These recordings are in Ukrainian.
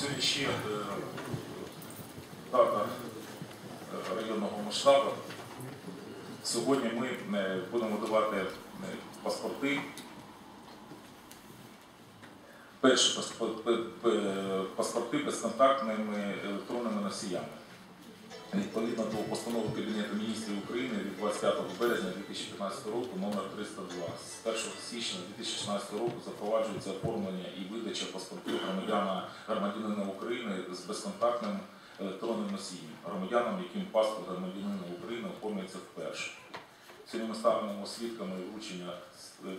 Сьогодні ще е, дата е, районного масштабу. Сьогодні ми е, будемо давати паспорти. Перші паспо- пе- пе- паспорти безконтактними електронними носіями. Відповідно до постанови Кабінету міністрів України від 25 березня 2015 року номер 302 з 1 січня 2016 року запроваджується оформлення і громадянина України з безконтактним електронним носієм, громадянам, яким паспорт громадянина України оформлюється вперше. Сьогодні ми ставимо свідками вручення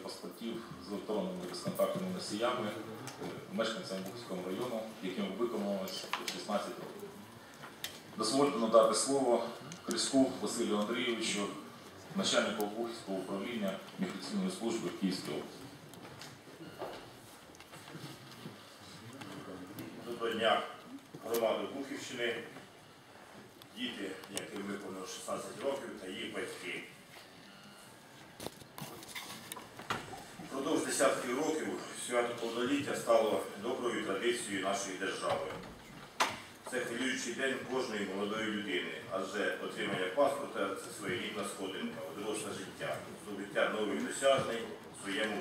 паспортів з електронними безконтактними носіями е, мешканцям Бухівського району, яким виконувалось 16 років. Дозвольте надати слово Криску Василю Андрійовичу, начальнику Бухівського управління міграційної служби Київської області. Дня громади Бухівщини, діти, яким виповнило 16 років, та їх батьки. Впродовж десятків років свято повноліття стало доброю традицією нашої держави. Це хвилюючий день кожної молодої людини, адже отримання паспорта це своєрідна сходинка у доросле життя, здобуття нових досягнень у своєму.